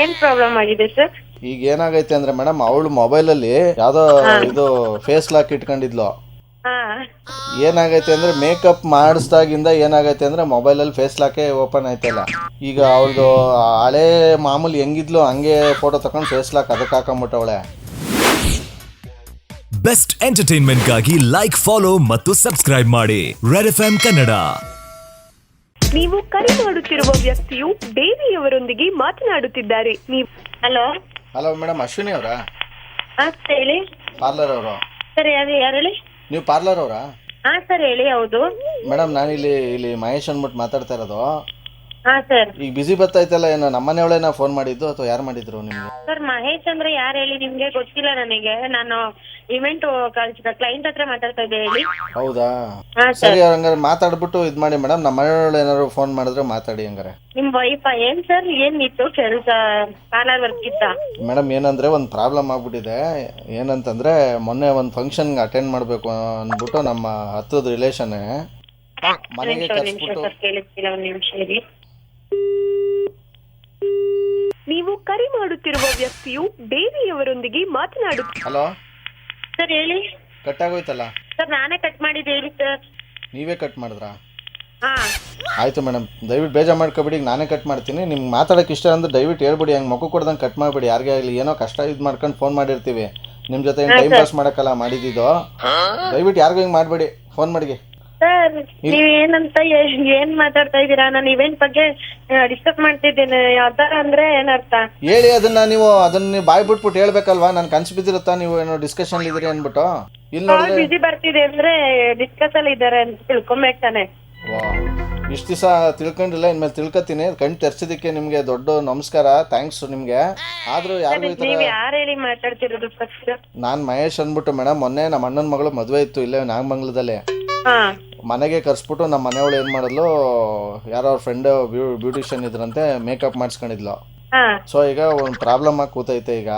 ಏನ್ ಪ್ರಾಬ್ಲಮ್ ಆಗಿದೆ ಸರ್ ಈಗ ಏನಾಗೈತೆ ಅಂದ್ರೆ ಮೇಡಮ್ ಅವಳು ಮೊಬೈಲಲ್ಲಿ ಯಾವ್ದೋ ಇದು ಫೇಸ್ ಲಾಕ್ ಇಟ್ಕೊಂಡಿದ್ಲು. ಹಾ. ಏನಾಗೈತೆ ಅಂದ್ರೆ ಮೇಕಪ್ ಮಾಡಿಸ್ದಾಗಿಂದ ಏನಾಗೈತೆ ಅಂದ್ರೆ ಮೊಬೈಲಲ್ಲಿ ಫೇಸ್ ಲಾಕೆ ಓಪನ್ ಆಯ್ತಲ್ಲ. ಈಗ ಅವಳದು ಹಳೆ ಮಾಮೂಲಿ ಹೆಂಗಿದ್ಲು ಹಂಗೆ ಫೋಟೋ ತಕೊಂಡು ಫೇಸ್ ಲಾಕ್ ಅದಕ್ಕೆ ಹಾಕೊಂಬಿಟ್ಟವಳೆ. ಬೆಸ್ಟ್ ಎಂಟರ್ಟೈನ್ಮೆಂಟ್ಗಾಗಿ ಲೈಕ್ ಫಾಲೋ ಮತ್ತು ಸಬ್ಸ್ಕ್ರೈಬ್ ಮಾಡಿ. ರೆಡ್ ಎಫ್ ಕನ್ನಡ ನೀವು ಕರೆ ಮಾಡುತ್ತಿರುವ ವ್ಯಕ್ತಿಯು ದೇವಿಯವರೊಂದಿಗೆ ಮಾತನಾಡುತ್ತಿದ್ದಾರೆ. ನೀವು ಹಲೋ? ಹಲೋ ಮೇಡಮ್ ಅಶ್ವಿನಿ ಅವರಾ? ಹಾ ಸರ್ ಹೇಳಿ. ಪಾರ್ಲರ್ ಅವರು. ಸರಿ ಯಾರು ಯಾರು ಹೇಳಿ? ನೀವು ಪಾರ್ಲರ್ ಅವರಾ? ಹಾ ಸರ್ ಹೇಳಿ ಹೌದು. ಮೇಡಮ್ ನಾನು ಇಲ್ಲಿ ಇಲ್ಲಿ ಮಹೇಶ್ ಅಂದ್ಬಿಟ್ಟು ಮಾತಾಡ್ತಾ ಇರೋದು. ಹಾ ಸರ್. ಈಗ ಬಿಸಿ ಬರ್ತೈತಲ್ಲ ಏನೋ ನಮ್ಮನೆಯವಳೇನ ಫೋನ್ ಮಾಡಿದ್ದು ಅಥವಾ ಯಾರು ಮಾಡಿದ್ರು ನಿಮ್ಗೆ? ಸರ್ ಮಹೇಶ್ ಅಂದ್ರೆ ಯಾರು ಹೇಳಿ ನಿಮ್ಗೆ ಗೊತ್ತಿಲ್ಲ ನನಗೆ. ನಾನು ಇವೆಂಟ್ ಕ್ಲೈಂಟ್ ಹತ್ರ ಮಾತಾಡ್ತಾ ಇದ್ದೆ ಹೇಳಿ. ಹೌದಾ? ಹಾ ಸರಿ ಹಂಗಾರೆ ಮಾತಾಡ್ಬಿಟ್ಟು ಇದು ಮಾಡಿ ಮೇಡಮ್ ನಮ್ಮ ಮನೆಯವ್ರು ಏನಾದ್ರು ಫೋನ್ ಮಾಡಿದ್ರೆ ಮಾತಾಡಿ ಹಂಗಾರೆ. ನಿಮ್ ವೈಫ್ ಏನ್ ಸರ್ ಏನ್ ಇತ್ತು ಕೆಲಸ? ಪಾರ್ಲರ್ ವರ್ಕ್ ಇತ್ತ? ಮೇಡಮ್ ಏನಂದ್ರೆ ಒಂದು ಪ್ರಾಬ್ಲಮ್ ಆಗ್ಬಿಟ್ಟಿದೆ. ಏನಂತಂದ್ರೆ ಮೊನ್ನೆ ಒಂದು ಫಂಕ್ಷನ್ ಅಟೆಂಡ್ ಮಾಡಬೇಕು ಅಂದ್ಬಿಟ್ಟು ನಮ್ಮ ಹತ್ತದ ರಿಲೇಷನ್ ಮನೆಗೆ ನಿಮಿಷ ಒಂದ್ ನಿಮಿಷ ಸರ್ ಕೇಳಿಸ್ತಿಲ್ಲ ಒಂದ್ ನಿಮಿಷ ಇರಿ. ನೀವು ಕರೆ ಮಾಡುತ್ತಿರುವ ವ್ಯಕ್ತಿಯು ದೇವಿಯವರೊಂದಿಗೆ ಮಾತನಾಡುತ್ತಿದ್ದಾರೆ ಹಲೋ ಸರ್ ಹೇಳಿ. ಕಟ್ಟಾಗೋಯ್ತಲ್ಲ? ಸರ್ ನಾನೇ ಕಟ್ ಮಾಡಿದ್ದೆ ಹೇಳಿ ಸರ್. ನೀವೇ ಕಟ್ ಮಾಡಿದ್ರಾ? ಹಾ. ಆಯಿತು ಮೇಡಮ್ ದಯವಿಟ್ಟು ಬೇಜಾರು ಮಾಡ್ಕೊಬಿಡಿ ಈಗ ನಾನೇ ಕಟ್ ಮಾಡ್ತೀನಿ. ನಿಮ್ಗೆ ಮಾತಾಡೋಕೆ ಇಷ್ಟ ಅಂದ್ರೆ ದಯವಿಟ್ಟು ಹೇಳ್ಬಿಡಿ ಹಂಗೆ ಮಗು ಕೊಡ್ದಂಗೆ ಕಟ್ ಮಾಡ್ಬಿಡಿ. ಯಾರಿಗೆ ಆಗಲಿ ಏನೋ ಕಷ್ಟ ಇದು ಮಾಡ್ಕೊಂಡು ಫೋನ್ ಮಾಡಿರ್ತೀವಿ. ನಿಮ್ಮ ಜೊತೆ ಟೈಮ್ ಪಾಸ್ ಮಾಡೋಕ್ಕಲ್ಲ ಮಾಡಿದ್ದು ದಯವಿಟ್ಟು ಯಾರಿಗೂ ಹಿಂಗೆ ಮಾಡಬೇಡಿ ಫೋನ್ ಮಾಡಿಗೆ. ಸರ್ ನೀವ್ ಏನಂತ ಏನ್ ಮಾತಾಡ್ತಾ ಇದ್ದೀರಾ? ನಾನು ಇವೆಂಟ್ ಬಗ್ಗೆ ಡಿಸ್ಕಸ್ ಮಾಡ್ತಿದ್ದೇನೆ. ಯಾವ್ದಾರ ಅಂದ್ರೆ ಏನರ್ಥ ಹೇಳಿ ಅದನ್ನ ನೀವು ಅದನ್ನ ನೀವು ಬಾಯ್ ಬಿಟ್ಬಿಟ್ಟು ಹೇಳ್ಬೇಕಲ್ವಾ? ನನ್ ಕನ್ಸ್ ಬಿದ್ದಿರುತ್ತಾ? ನೀವು ಏನೋ ಡಿಸ್ಕಷನ್ ಇದ್ದೀರಿ ಅನ್ಬಿಟ್ಟು ಇಲ್ಲಿ ನೋಡಿದ್ರೆ ಬಿಸಿ ಬರ್ತಿದೆ ಅಂದ್ರೆ ಡಿಸ್ಕಸ್ ಅಲ್ಲಿ ಇದಾರೆ ಅಂತ ತಿಳ್ಕೊಬೇಕು ತಾನೆ. ವಾ. ಇಷ್ಟು ದಿವಸ ತಿಳ್ಕೊಂಡಿಲ್ಲ ಇನ್ಮೇಲೆ ತಿಳ್ಕೊತೀನಿ. ಕಣ್ ತೆರ್ಸಿದಕ್ಕೆ ನಿಮಗೆ ದೊಡ್ಡ ನಮಸ್ಕಾರ. ಥ್ಯಾಂಕ್ಸ್ ನಿಮಗೆ. ಆದರೂ ಈ ಥರ ಯಾರು ಹೇಳಿ ಮಾತಾಡ್ತಿರೋದು ಫಸ್ಟ್ ನಾನು ಮಹೇಶ್ ಅಂದ್ಬಿಟ್ಟು ಮೇಡಮ್ ಮೊನ್ನೆ ನಮ್ಮ ಅಣ್ಣನ ಮಗಳು ಮದುವೆ ಇತ್ತು ಇಲ್ಲೇ ನಾಗಮಂಗಲದಲ್ಲಿ. ಹಾ. ಮನೆಗೆ ಕರ್ಸ್ಬಿಟ್ಟು ನಮ್ಮ ಮನೆಯವಳು ಏನು ಮಾಡಿದ್ಲು ಯಾರೋ ಅವ್ರ ಫ್ರೆಂಡ್ ಬ್ಯೂಟಿಷಿಯನ್ ಇದ್ರಂತೆ ಮೇಕಪ್ ಮಾಡಿಸ್ಕೊಂಡಿದ್ಲು. ಹಾ. ಸೊ ಈಗ ಒಂದು ಪ್ರಾಬ್ಲಮ್ ಆಗಿ ಕೂತೈತೆ ಈಗ.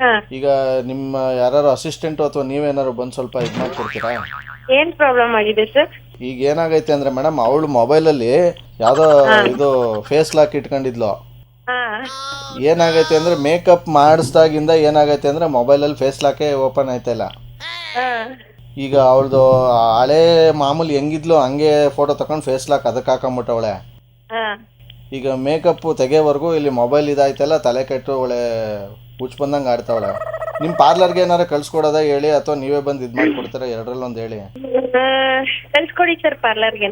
ಹಾ. ಈಗ ನಿಮ್ಮ ಯಾರು ಅಸಿಸ್ಟೆಂಟ್ ಅಥವಾ ನೀವೇನಾದ್ರು ಬಂದು ಸ್ವಲ್ಪ ಇದು ಮಾಡ್ಕೊಡ್ತೀರಾ? ಏನ್ ಪ್ರಾಬ್ಲಮ್ ಆಗಿದೆ ಸರ್ ಈಗ ಏನಾಗೈತೆ ಅಂದ್ರೆ ಮೇಡಮ್ ಅವಳು ಮೊಬೈಲಲ್ಲಿ ಯಾವುದೋ ಇದು ಫೇಸ್ ಲಾಕ್ ಇಟ್ಕೊಂಡಿದ್ಲು. ಹಾ. ಏನಾಗೈತೆ ಅಂದ್ರೆ ಮೇಕಪ್ ಮಾಡಿಸ್ದಾಗಿಂದ ಏನಾಗೈತೆ ಅಂದ್ರೆ ಮೊಬೈಲಲ್ಲಿ ಫೇಸ್ ಲಾಕೆ ಓಪನ್ ಆಯ್ತಲ್ಲ ಹಾ. ಈಗ ಅವಳದು ಹಳೆ ಮಾಮೂಲಿ ಹೆಂಗಿದ್ಲು ಹಂಗೆ ಫೋಟೋ ತಕೊಂಡು ಫೇಸ್ ಲಾಕ್ ಅದಕ್ಕೆ ಹಾಕೊಂಡ್ಬಿಟ್ಟವಳೆ ಈಗ ಮೇಕಪ್ ತೆಗೆವರೆಗೂ ಇಲ್ಲಿ ಮೊಬೈಲ್ ಇದಾಯ್ತಲ್ಲ ತಲೆ ಕೆಟ್ಟು ಅವಳೆ ಹುಚ್ಚು ಬಂದಂಗೆ ಆಡ್ತಾವಳೆ. ನಿಮ್ಮ ಪಾರ್ಲರ್ಗೆ ಏನಾರ ಕಳ್ಸ್ಕೊಡೋದ ಹೇಳಿ ಅಥವಾ ನೀವೇ ಬಂದು ಇದು ಮಾಡ್ಕೊಡ್ತೀರಾ ಎರಡರಲ್ಲಿ ಒಂದು ಹೇಳಿ ಕಳ್ಸ್ಕೊಡಿ ಸರ್ ಪಾರ್ಲರ್ಗೆ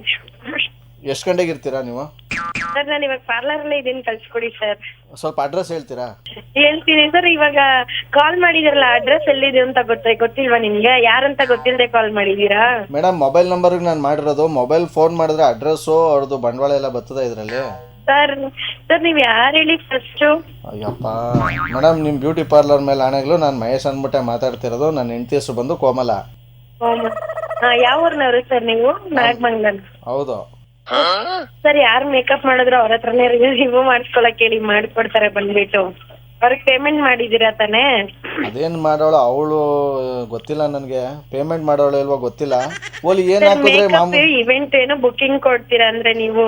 ಎಷ್ಟು ಗಂಟೆಗೆ ಇರ್ತೀರಾ ನೀವು? ಸರ್ ನಾನು ಇವಾಗ ಪಾರ್ಲರ್ ಅಲ್ಲೇ ಇದೀನಿ ಕಳ್ಸ್ಕೊಡಿ ಸರ್. ಸ್ವಲ್ಪ ಅಡ್ರೆಸ್ ಹೇಳ್ತೀರಾ? ಹೇಳ್ತೀನಿ ಸರ್ ಇವಾಗ ಕಾಲ್ ಮಾಡಿದಿರಲ್ಲ ಅಡ್ರೆಸ್ ಎಲ್ಲಿದೆ ಅಂತ ಗೊತ್ತ ಗೊತ್ತಿಲ್ವಾ ನಿಮ್ಗೆ? ಯಾರಂತ ಗೊತ್ತಿಲ್ಲದೆ ಕಾಲ್ ಮಾಡಿದೀರಾ ಮೇಡಮ್ ಮೊಬೈಲ್ ನಂಬರ್ ನಾನು ಮಾಡಿರೋದು ಮೊಬೈಲ್ ಫೋನ್ ಮಾಡಿದ್ರೆ ಅಡ್ರೆಸ್ಸು ಅವ್ರದ್ದು ಬಂಡವಾಳ ಎಲ್ಲ ಬರ್ತದೆ ಇದರಲ್ಲಿ? ಸರ್ ಸರ್ ನೀವ್ ಯಾರು ಹೇಳಿ ಫಸ್ಟ್ ಅಯ್ಯಪ್ಪ ಮೇಡಮ್ ನಿಮ್ಮ ಬ್ಯೂಟಿ ಪಾರ್ಲರ್ ಮೇಲೆ ಆಣೆಗಳು ನಾನು ಮಹೇಶ್ ಅಂದ್ಬಿಟ್ಟೆ ಮಾತಾಡ್ತಿರೋದು ನನ್ನ ಹೆಂಡತಿ ಹೆಸರು ಬಂದು ಕೋಮಲ. ಹಾ ಯಾವ ಊರ್ನವ್ರು ಸರ್ ನೀವು? ನಾಗಮಂಗಲ್. ಹೌದು. ಸರ್ ಯಾರು ಮೇಕಪ್ ಮಾಡಿದ್ರು ಅವ್ರ ಹತ್ರನೇ ರಿವ್ಯೂ ಮಾಡಿಸ್ಕೊಳಕ್ ಹೇಳಿ ಮಾಡ್ಕೊಡ್ತಾರೆ ಬಂದ್ಬಿಟ್ಟು. ಅವ್ರಿಗೆ ಪೇಮೆಂಟ್ ಮಾಡಿದೀರಾ ತಾನೇ? ಅದೇನು ಮಾಡೋಳು ಅವಳು ಗೊತ್ತಿಲ್ಲ ನನಗೆ. ಪೇಮೆಂಟ್ ಮಾಡೋಳು ಇಲ್ವಾ ಗೊತ್ತಿಲ್ಲ. ಓಲಿ ಏನ್ ಹಾಕಿದ್ರೆ ಮಾಮೂಲಿ? ಇವೆಂಟ್ ಏನೋ ಬುಕಿಂಗ್ ಕೊಡ್ತೀರಾ ಅಂದ್ರೆ ನೀವು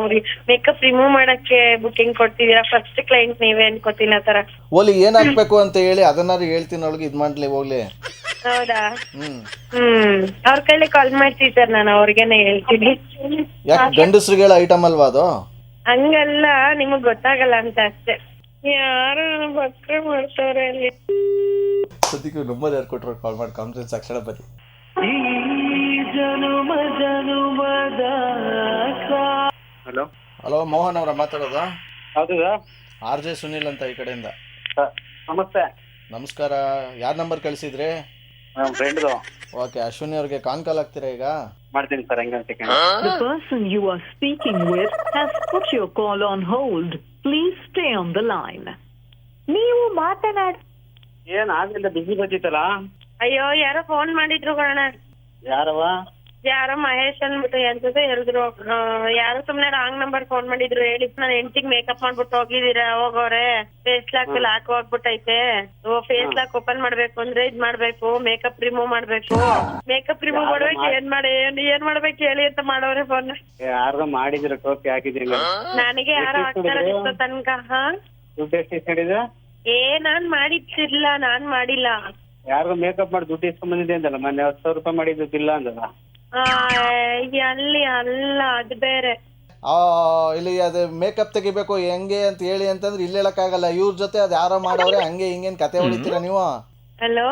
ಮೇಕಪ್ ರಿಮೂವ್ ಮಾಡಕ್ಕೆ ಬುಕಿಂಗ್ ಕೊಡ್ತಿದೀರಾ ಫಸ್ಟ್ ಕ್ಲೈಂಟ್ ನೀವೇ ಅನ್ಕೋತೀನಿ ಆ ತರ ಓಲಿ ಏನ್ ಹಾಕ್ಬೇಕು ಅಂತ ಹೇಳಿ ಅದನ್ನಾರು ಹೇಳ್ತೀನಿ ಅವಳಿಗೆ ಇದು ಮಾಡ್ಲಿ ಹೋಗ್ಲಿ. ಹೌದಾ? ಹ್ಮ್. ಅವ್ರ ಕೈಲಿ ಕಾಲ್ ಮಾಡ್ತೀವಿ ಸರ್ ನಾನು ಅವ್ರಿಗೇನೆ ಹೇಳ್ತೀನಿ. ಯಾಕೆ ಗಂಡಸ್ರಿಗೆಲ್ಲ ಐಟಮ್ ಅಲ್ವಾ ಅದು? ಹಂಗಲ್ಲ ನಿಮಗ್ ಗೊತ್ತಾಗಲ್ಲ ಅಂತ ಅಷ್ಟೇ. ಯಾರು ಬಕ್ರೆ ಮಾಡ್ತಾವ್ರೆ ಅಲ್ಲಿ? ಸದ್ಯಕ್ಕೆ ನಂಬರ್ ಯಾರು ಕೊಟ್ಟರು ಕಾಲ್ ಮಾಡಿ ಕಾನ್ಫರೆನ್ಸ್ ಅಕ್ಷರ ಬನ್ನಿ. ಹಲೋ ಹಲೋ ಮೋಹನ್ ಅವರ ಮಾತಾಡೋದು? ಹೌದು ಆರ್ ಜೆ ಸುನಿಲ್ ಅಂತ ಈ ಕಡೆಯಿಂದ. ನಮಸ್ತೆ. ನಮಸ್ಕಾರ ಯಾರ ನಂಬರ್ ಕಳಿಸಿದ್ರಿ? ನಮ್ಮ ಫ್ರೆಂಡ್ದು ಓಕೆ ಅಶ್ವಿನಿ ಅವ್ರಿಗೆ ಕಾನ್ ಕಾಲ್ ಆಗ್ತೀರಾ ಈಗ? ಮಾಡ್ತೀನಿ ಸರ್ ಹೆಂಗ್ second are speaking you are speaking with has put your call on hold. Please stay on the line. ನೀವು ಮಾತನಾಡ ಏನು ಆಗಲಿಲ್ಲ ಬಿಸಿ ಬರ್ತಿತ್ತಲ್ಲ? ಅಯ್ಯೋ ಯಾರೋ ಫೋನ್ ಮಾಡಿದ್ರು ಕಣ ಯಾರವ ಯಾರೋ ಮಹೇಶ್ ಅಂದ್ಬಿಟ್ಟು ಎಂತದೋ ಹೇಳಿದ್ರು. ಯಾರು ಸುಮ್ನೆ ರಾಂಗ್ ನಂಬರ್ ಫೋನ್ ಮಾಡಿದ್ರು. ಹೇಳಿ ನಾನು ಹೆಂಡತಿಗ್ ಮೇಕಪ್ ಮಾಡ್ಬಿಟ್ಟು ಹೋಗಿದಿರ ಹೋಗೋರೆ. ಫೇಸ್ ಲಾಕ್ ಲಾಕ್ ಹೋಗ್ಬಿಟ್ಟೈತೆ. ಓ ಫೇಸ್ ಲಾಕ್ ಓಪನ್ ಮಾಡ್ಬೇಕು ಅಂದ್ರೆ ಇದ್ ಮಾಡ್ಬೇಕು. ಮೇಕಪ್ ರಿಮೂವ್ ಮಾಡ್ಬೇಕು. ಮೇಕಪ್ ರಿಮೂವ್ ಮಾಡ್ಬೇಕು ಏನ್ ಮಾಡಿ ಏನ್ ಏನ್ ಮಾಡ್ಬೇಕು ಹೇಳಿ ಅಂತ ಮಾಡೋರೆ ಫೋನ್ ಯಾರು ಮಾಡಿದ್ರು ಟೋಪಿ ಹಾಕಿದ್ದೀನಿ ನನಗೆ ಯಾರು ಹಾಕ್ತಾರ ತನಕ ಹಾ? ಏ ನಾನ್ ಮಾಡಿದ್ದಿಲ್ಲ ನಾನ್ ಮಾಡಿಲ್ಲ. ಯಾರು ಮೇಕಪ್ ಮಾಡಿ ದುಡ್ಡು ಇಸ್ಕೊಂಡ್ ಬಂದಿದೆ ಅಂತಲ್ಲ ಮೊನ್ನೆ ಹತ್ತು ಸಾವಿರ ರೂಪಾಯಿ ಮಾಡಿದ್ದು ಇಲ್ಲ ಅಂದಲ್ಲ. ಆ, ಅಲ್ಲಿ ಅಲ್ಲ ಅದು ಬೇರೆ. ಆ ಇಲ್ಲಿ ಅದು ಮೇಕಪ್ ತೆಗಿಬೇಕು ಹೆಂಗೆ ಅಂತ ಹೇಳಿ ಅಂತಂದ್ರೆ ಇಲ್ಲಿ ಹೇಳಕ್ಕಾಗಲ್ಲ. ಇವ್ರ ಜೊತೆ ಅದು ಯಾರೋ ಮಾಡೋರೆ ಹಂಗೆ ಹಿಂಗೇನ್ ಕತೆ ಹೊಡಿತೀರಾ ನೀವು? ಹಲೋ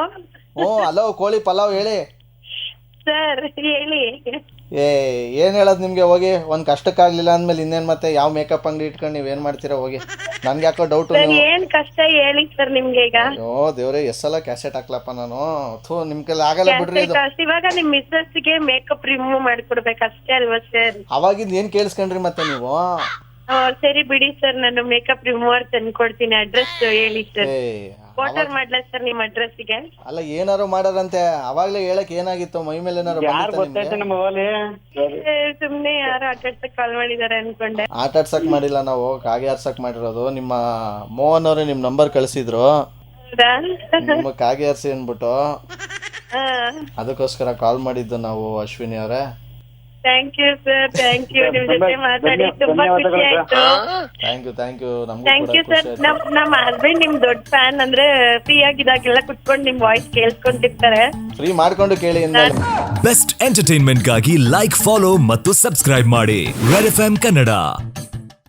ಹ್ಞೂ ಹಲೋ ಕೋಳಿ ಪಲಾವ್ ಹೇಳಿ. ಸರ್ ಹೇಳಿ. ಏ ಏನ್ ಹೇಳೋದು ನಿಮ್ಗೆ? ಹೋಗಿ ಒಂದ್ ಕಷ್ಟಕ್ಕಾಗ್ಲಿಲ್ಲ ಅಂದ್ಮೇಲೆ ಇನ್ನೇನ್ ಮತ್ತೆ? ಯಾವ ಮೇಕಪ್ ಅಂಗಡಿ ಇಟ್ಕೊಂಡು ನೀವ್ ಏನ್ ಮಾಡ್ತೀರಾ ಹೋಗಿ. ನನಗೆ ಯಾಕೋ ಡೌಟ್ ಸರ್ ನೀವು ಏನ್ ಕಷ್ಟ ಹೇಳಿ ಸರ್ ನಿಮ್ಗೆ ಈಗ? ಅಯ್ಯೋ ದೇವ್ರೆ ಸಲ ಕ್ಯಾಸೆಟ್ ಹಾಕ್ಲಪ್ಪ ನಾನು. ಥೂ ನಿಮ್ ಕೈಲಿ ಆಗಲ್ಲ ಬಿಡ್ರಿ ಇದು. ಇವಾಗ ನಿಮ್ ಮಿಸ್ಸಸ್ಗೆ ಮೇಕಪ್ ರಿಮೂವ್ ಮಾಡ್ಕೊಡ್ಬೇಕು ಅಷ್ಟೇ ಅಲ್ವಾ ಸರ್? ಅವಾಗಿಂದ ಏನ್ ಕೇಳಿಸ್ಕೊಂಡ್ರಿ ಮತ್ತೆ ನೀವು? ಸರಿ ಬಿಡಿ ಸರ್ ನಾನು ಮೇಕಪ್ ರಿಮೂವರ್ ತಂದು ಕೊಡ್ತೀನಿ ಅಡ್ರೆಸ್ ಹೇಳಿ ಸರ್. ವಾಟರ್ ಮಾಡ್ಲಾ ಸರ್ ನಿಮ್ ಅಡ್ರೆಸ್ಗೆ ಅಲ್ಲ ಏನಾರು ಮಾಡಾರಂತೆ. ಅವಾಗ್ಲೇ ಹೇಳಕ್ ಏನಾಗಿತ್ತು? ಮೈ ಮೇಲೆ ಏನಾರು ಯಾರು ನಮ್ಮ ಸುಮ್ನೆ ಯಾರೋ ಆಟಾಡ್ಸಕ್ ಕಾಲ್ ಮಾಡಿದಾರೆ ಅನ್ಕೊಂಡೆ. ಆಟ ಆಡ್ಸಕ್ ಮಾಡಿಲ್ಲ ನಾವು ಕಾಗೆ ಆಡ್ಸಕ್ ಮಾಡಿರೋದು. ನಿಮ್ಮ ಮೋಹನ್ ಅವರೇ ನಿಮ್ ನಂಬರ್ ಕಳಿಸಿದ್ರು. ಹೌದಾ? ನಿಮ್ಮ ಕಾಗೆ ಆರ್ಸಿ ಅಂದ್ಬಿಟ್ಟು. ಹಾ. ಅದಕ್ಕೋಸ್ಕರ ಕಾಲ್ ಮಾಡಿದ್ದು ನಾವು ಅಶ್ವಿನಿ ಅವರೇ. Thank you sir thank you ನಿಮ್ ಜೊತೆ ಮಾತಾಡಿ ತುಂಬಾ ಖುಷಿ ಆಯ್ತು. ಥ್ಯಾಂಕ್ ಯು ಥ್ಯಾಂಕ್ ಯು ನಮಗೂ ಥ್ಯಾಂಕ್ ಯು ಸರ್ ನಮ್ ನಮ್ಮ ಹಸ್ಬೆಂಡ್ ನಿಮ್ ದೊಡ್ಡ ಫ್ಯಾನ್ ಅಂದ್ರೆ ಫ್ರೀ ಆಗಿದಾಗೆಲ್ಲ ಕುತ್ಕೊಂಡು ನಿಮ್ ವಾಯ್ಸ್ ಕೇಳ್ಕೊಂಡಿರ್ತಾರೆ. ಫ್ರೀ ಮಾಡ್ಕೊಂಡು ಕೇಳಿ ಬೆಸ್ಟ್ ಎಂಟರ್ಟೈನ್ಮೆಂಟ್ಗಾಗಿ ಲೈಕ್ ಫಾಲೋ ಮತ್ತು ಸಬ್ಸ್ಕ್ರೈಬ್ ಮಾಡಿ. Red F Kannada